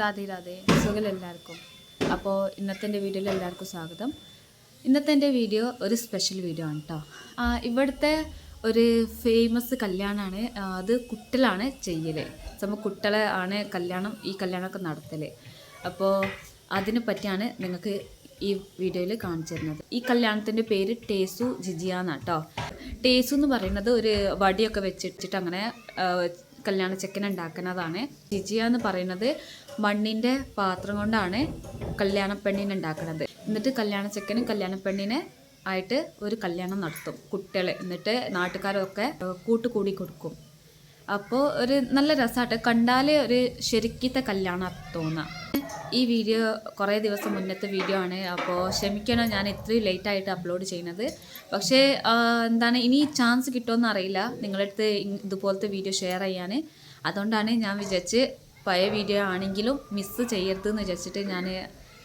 രാധേ രാധേ. സുഖം എല്ലാവർക്കും. അപ്പോൾ ഇന്നത്തെ എന്റെ വീഡിയോയിൽ എല്ലാവർക്കും സ്വാഗതം. ഇന്നത്തെ എന്റെ വീഡിയോ ഒരു സ്പെഷ്യൽ വീഡിയോ ആണ് കേട്ടോ ഇവിടുത്തെ ഒരു ഫേമസ് കല്യാണമാണ് അത് കുട്ടലാണ് ചെയ്യൽ നമ്മൾ കുട്ടളെ ആണ് കല്യാണം ഈ കല്യാണമൊക്കെ നടത്തൽ അപ്പോൾ അതിനെ പറ്റിയാണ് നിങ്ങൾക്ക് ഈ വീഡിയോയിൽ കാണിച്ചു തരുന്നത്. ഈ കല്യാണത്തിന്റെ പേര് ടേസു ജിജിയ എന്നാണ് കേട്ടോ ടേസു എന്ന് പറയുന്നത് ഒരു വടിയൊക്കെ വെച്ചിട്ട് അങ്ങനെ കല്യാണ ചെക്കൻ ഉണ്ടാക്കുന്നതാണ്. ജിജിയ എന്ന് പറയുന്നത് മണ്ണിന്റെ പാത്രം കൊണ്ടാണ് കല്യാണ പെണ്ണിനെ ഉണ്ടാക്കുന്നത് എന്നിട്ട് കല്യാണ ചെക്കനും കല്യാണ പെണ്ണിനെ ആയിട്ട് ഒരു കല്യാണം നടത്തും കുട്ടികളെ. എന്നിട്ട് നാട്ടുകാരൊക്കെ കൂട്ടുകൂടി കൊടുക്കും. അപ്പോൾ ഒരു നല്ല രസമായിട്ട് കണ്ടാലേ ഒരു ശരിക്കത്തെ കല്യാണം തോന്നാം. ഈ വീഡിയോ കുറേ ദിവസം മുന്നത്തെ വീഡിയോ ആണ്. അപ്പോൾ ക്ഷമിക്കണം ഞാൻ ഇത്രയും ലേറ്റ് ആയിട്ട് അപ്ലോഡ് ചെയ്യുന്നത്. പക്ഷേ എന്താണ് ഇനി ചാൻസ് കിട്ടുമെന്ന് അറിയില്ല. നിങ്ങളുടെ അടുത്ത് ഇതുപോലത്തെ വീഡിയോ ഷെയർ ചെയ്യാൻ അതുകൊണ്ടാണ് ഞാൻ വിചാരിച്ച് പഴയ വീഡിയോ ആണെങ്കിലും മിസ്സ് ചെയ്യരുതെന്ന് വിചാരിച്ചിട്ട് ഞാൻ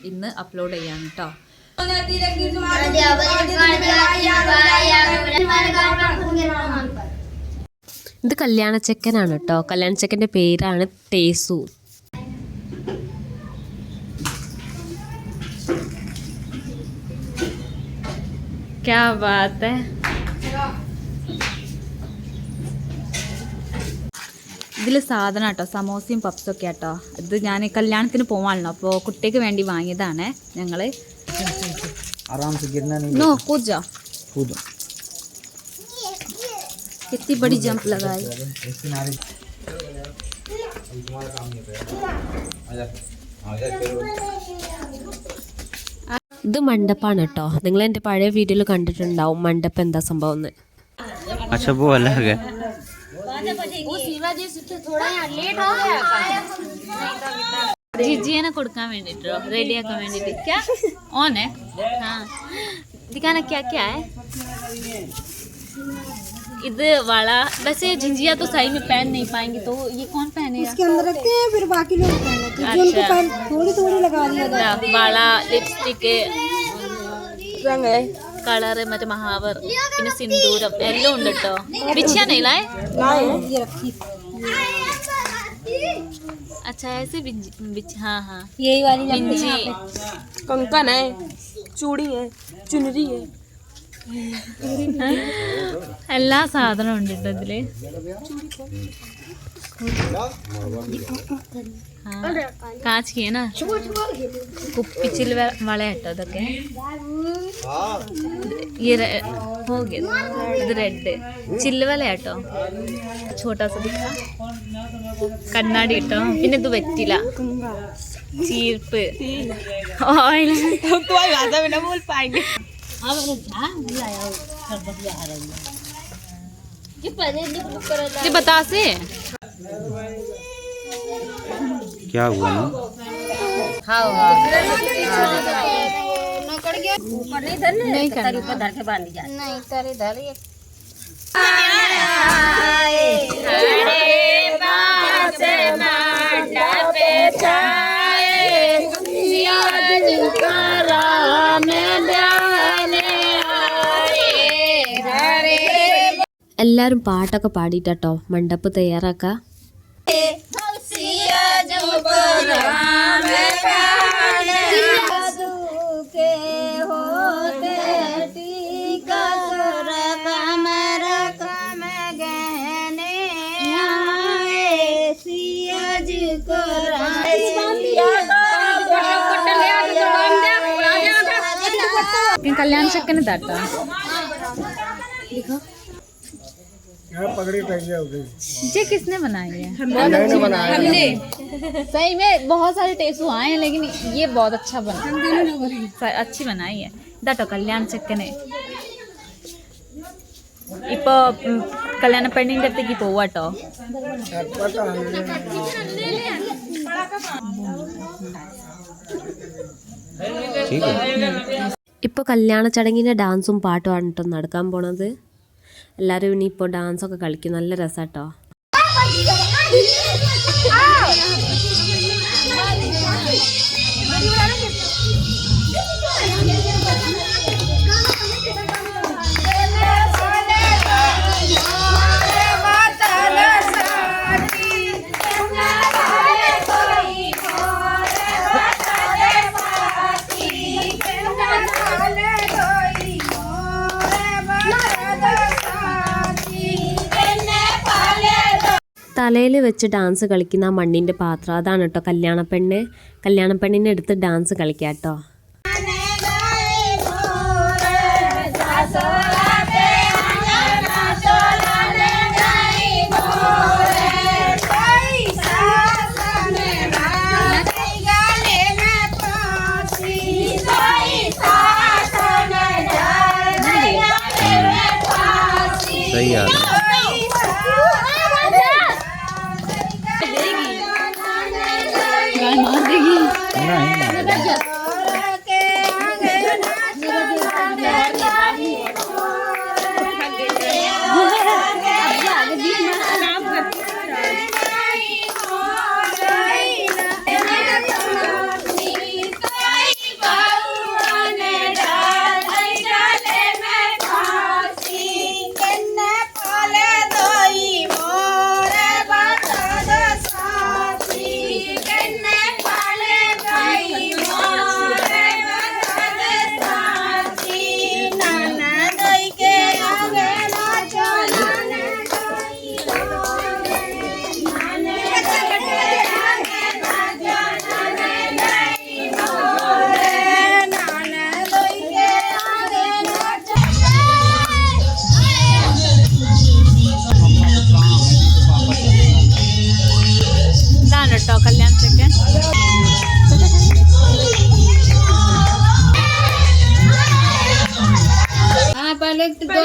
ഇന്ന് അപ്ലോഡ് ചെയ്യാൻ കേട്ടോ ഇത് കല്യാണ ചെക്കനാണ് കേട്ടോ കല്യാണ ചെക്കന്റെ പേരാണ് തേസു. ക്യാ ബാത്ത്? ഇതിൽ സാധനം കേട്ടോ സമോസയും പപ്സൊക്കെ കേട്ടോ ഇത് ഞാൻ കല്യാണത്തിന് പോവാണല്ലോ അപ്പോൾ കുട്ടിക്ക് വേണ്ടി വാങ്ങിയതാണ് ഞങ്ങൾ आराम से गिरना नहीं नो कूद जाओ कूदो कितनी बड़ी जंप लगाई ഇത് മണ്ടപ്പാണ് കേട്ടോ നിങ്ങൾ എൻ്റെ പഴയ വീഡിയോയിൽ കണ്ടിട്ടുണ്ടാവും മണ്ടപ്പം എന്താ സംഭവം എന്ന് अच्छा वो अलग है ജിജിയനെ കൊടുക്കാൻ വേണ്ടിട്ടോ റെഡിയാക്കാൻ വേണ്ടിട്ട്. ഓനെ? ആ. ദിക്കാനൊക്കെ ഇത് वाला वैसे झिंझिया तो सही में पहन नहीं पाएंगी तो ये कौन पहनेगा इसके अंदर रखते हैं फिर बाकी लोग अच्छा। थोड़ी थोड़ी लगा दिया वाला लिपस्टिक रंग है കളറ് മറ്റേ മഹാവർ പിന്നെ സിന്ദൂരം. എല്ലാം ഉണ്ട് കേട്ടോ വിച്ചാനയിലായേ अच्छा ऐसे बिंज हाँ हाँ। यही वाली बिंजी। कंकन है चूड़ी है चुनरी है। എല്ലാ സാധനവും ഉണ്ട് കേട്ടോ ഇതിൽ. കാച്ചിയേന കുപ്പിച്ചിൽ വളയാട്ടോ അതൊക്കെ ഈ ಹೋಗಿ ಇದು ರೆಡ್ ചില്ലുവല കേട്ടോ ഛോട്ടാ സദിക്ക കണ്ണാടി കേട്ടോ. പിന്നെ ഇത് പറ്റില്ല ചീർപ്പ്. ഓയിൽ. हाँ मैंने हाँ बुलाया कर बढ़िया आ रही है। ये पहले ये बता से। क्या हुआ? ना हाँ। ऊपर नहीं धर नहीं कर ऊपर धर के बाँध दिया। नहीं तेरे धर ये। എല്ലാവരും പാട്ടൊക്കെ പാടിയിട്ടോ മണ്ടപ്പ് തയ്യാറാക്കാം കല്യാൺ ചക്കന് താട്ടോ ये किसने बनाई है हमने सही में बहुत सारे टेसू आए हैं लेकिन ये बहुत अच्छा बना अच्छी बनाई है ഇതാട്ടോ കല്യാണ ചെക്കന് ഇപ്പോ ഉം, കല്യാണ പെണ്ണിന്റെ അടുത്തേക്ക് പോവാട്ടോ ठीक है ഇപ്പോൾ കല്യാണ ചടങ്ങിൻ്റെ ഡാൻസും പാട്ടുമാണ് കേട്ടോ നടക്കാൻ പോണത് എല്ലാവരും ഇനി ഇപ്പോൾ ഡാൻസൊക്കെ കളിക്കും. നല്ല രസാട്ടോ. തലയിൽ വെച്ച് ഡാൻസ് കളിക്കുന്ന മണ്ണിന്റെ പാത്രം. അതാണ് കേട്ടോ കല്യാണപ്പെണ്ണ്. കല്യാണപ്പെണ്ണിനെ എടുത്ത് ഡാൻസ് കളിക്കാം കേട്ടോ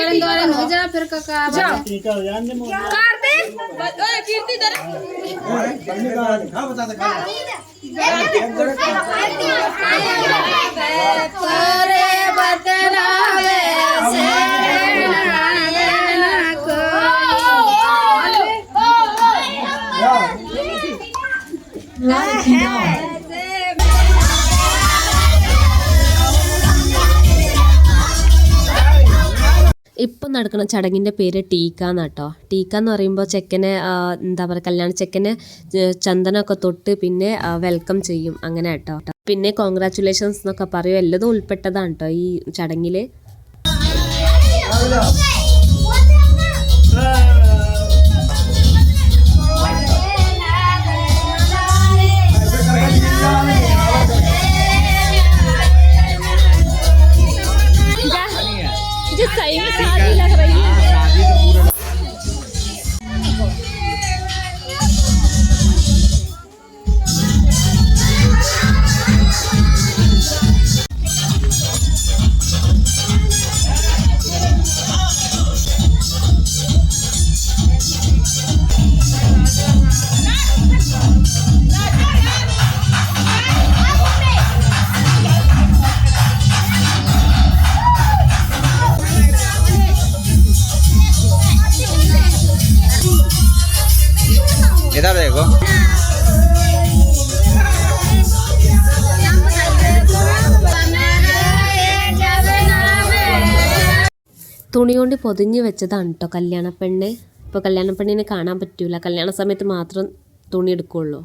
द्वारे द्वारे न जा फिर काका जा। कर दे ओए कीर्ति दर हाँ बता दे ഇപ്പം നടക്കുന്ന ചടങ്ങിന്റെ പേര് ടീക്ക എന്നാട്ടോ ടീക്ക എന്ന് പറയുമ്പോൾ ചെക്കനെ എന്താ പറയുക കല്യാണ ചെക്കനെ ചന്ദനമൊക്കെ തൊട്ട് പിന്നെ വെൽക്കം ചെയ്യും. അങ്ങനെ കേട്ടോ പിന്നെ കോൺഗ്രാറ്റുലേഷൻസ് എന്നൊക്കെ പറയും. എല്ലതും ഉൾപ്പെട്ടതാണ് കേട്ടോ ഈ ചടങ്ങിൽ इधर देखो തുണി കൊണ്ട് പൊതിഞ്ഞ് വെച്ചതാണ് കേട്ടോ കല്യാണപ്പെണ്ണ് ഇപ്പോൾ കല്യാണപ്പെണ്ണിനെ കാണാൻ പറ്റൂല കല്യാണ സമയത്ത് മാത്രം തുണി എടുക്കുള്ളൂ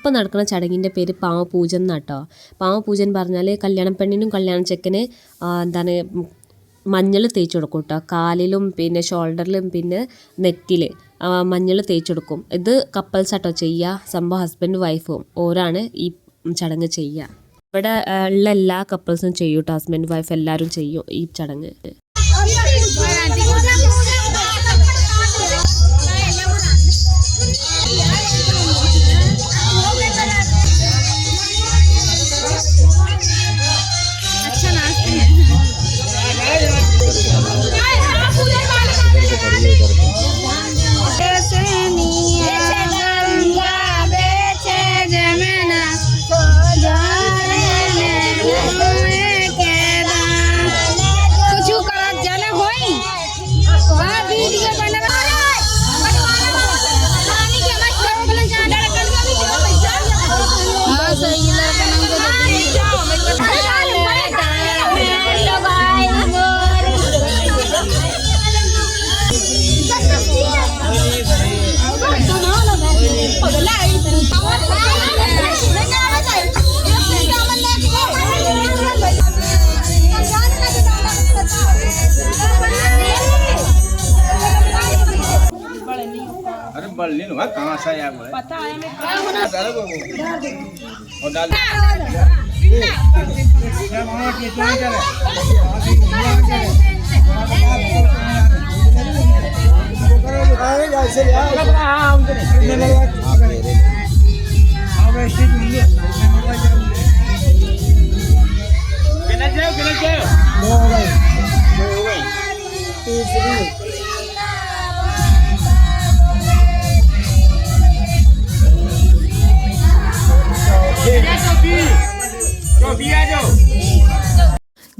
ഇപ്പം നടക്കുന്ന ചടങ്ങിന്റെ പേര് പാവപൂജൻ എന്നാട്ടോ. പാവപൂജൻ പറഞ്ഞാൽ കല്യാണ പെണ്ണിനും കല്യാണ ചെക്കന് എന്താണ് മഞ്ഞൾ തേച്ച് കൊടുക്കും കേട്ടോ കാലിലും പിന്നെ ഷോൾഡറിലും പിന്നെ നെറ്റിൽ മഞ്ഞൾ തേച്ച് കൊടുക്കും. ഇത് കപ്പിൾസ് ആട്ടോ ചെയ്യുക സംഭവം ഹസ്ബൻഡ് വൈഫും ഓരാണ് ഈ ചടങ്ങ് ചെയ്യുക ഇവിടെ ഉള്ള എല്ലാ കപ്പിൾസും ചെയ്യും കേട്ടോ ഹസ്ബൻഡ് വൈഫ് എല്ലാവരും ചെയ്യും ഈ ചടങ്ങ്. बल्ली नु कहाँ से आया हुआ है पता है मैं और डाल कितना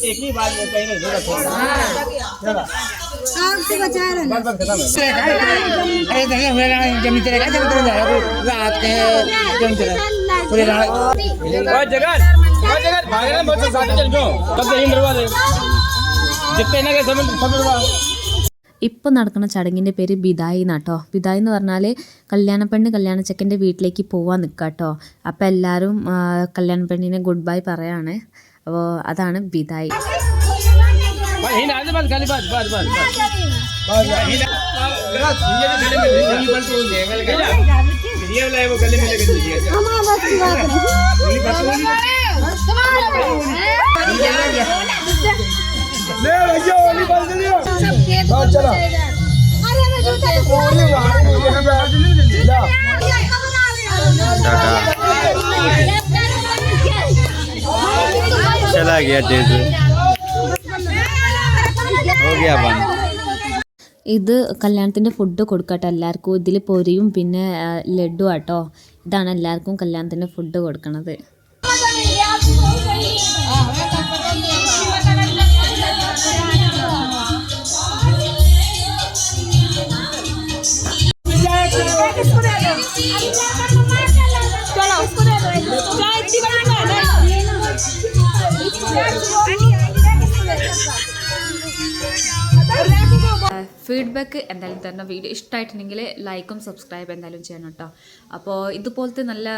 एक ही बात बताइए जरा अरे देखिए ज़मीन चलेगा ज़मीन चले जाएगा रात के ज़मीन चलेगा पूरे रात और जगन और जगन भागना बहुत साथ चल जाओ तब तो हिंद जितने ना के सब सब ഇപ്പം നടക്കുന്ന ചടങ്ങിന്റെ പേര് ബിദായി എന്നാട്ടോ. ബിദായി എന്ന് പറഞ്ഞാൽ കല്യാണ പെണ്ണ് കല്യാണ ചെക്കന്റെ വീട്ടിലേക്ക് പോവാൻ നിൽക്കുക കേട്ടോ അപ്പോൾ എല്ലാവരും കല്യാണ പെണ്ണിനെ ഗുഡ് ബൈ പറയാണ്. അപ്പോൾ അതാണ് ബിദായി. बस ही ना बस खाली बस बस बस बस ही ना जरा ये जो गले में गली बंद हो गया गले का ये वाला है वो गले में लगा दीजिए गली बंद हो ले भैया गली बंद कर दियो हाँ चलो चला गया तेज हो गया बंद ഇത് കല്യാണത്തിൻ്റെ ഫുഡ് കൊടുക്കട്ടോ എല്ലാവർക്കും ഇതിൽ പൊരിയും പിന്നെ ആ, ലഡു ആട്ടോ ഇതാണ് എല്ലാവർക്കും കല്യാണത്തിൻ്റെ ഫുഡ് കൊടുക്കണത് ഫീഡ്ബാക്ക് എന്തായാലും തരണം വീഡിയോ ഇഷ്ടമായിട്ടുണ്ടെങ്കിൽ ലൈക്കും സബ്സ്ക്രൈബ് എന്തായാലും ചെയ്യണം കേട്ടോ. അപ്പോൾ ഇതുപോലത്തെ നല്ല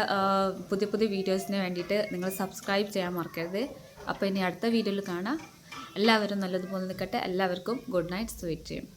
പുതിയ പുതിയ വീഡിയോസിന് വേണ്ടിയിട്ട് നിങ്ങൾ സബ്സ്ക്രൈബ് ചെയ്യാൻ മറക്കരുത്. അപ്പോൾ ഇനി അടുത്ത വീഡിയോയിൽ കാണാം. എല്ലാവരും നല്ലതുപോലെ നിൽക്കട്ടെ. എല്ലാവർക്കും ഗുഡ് നൈറ്റ് സ്വീറ്റ് ചെയ്യും.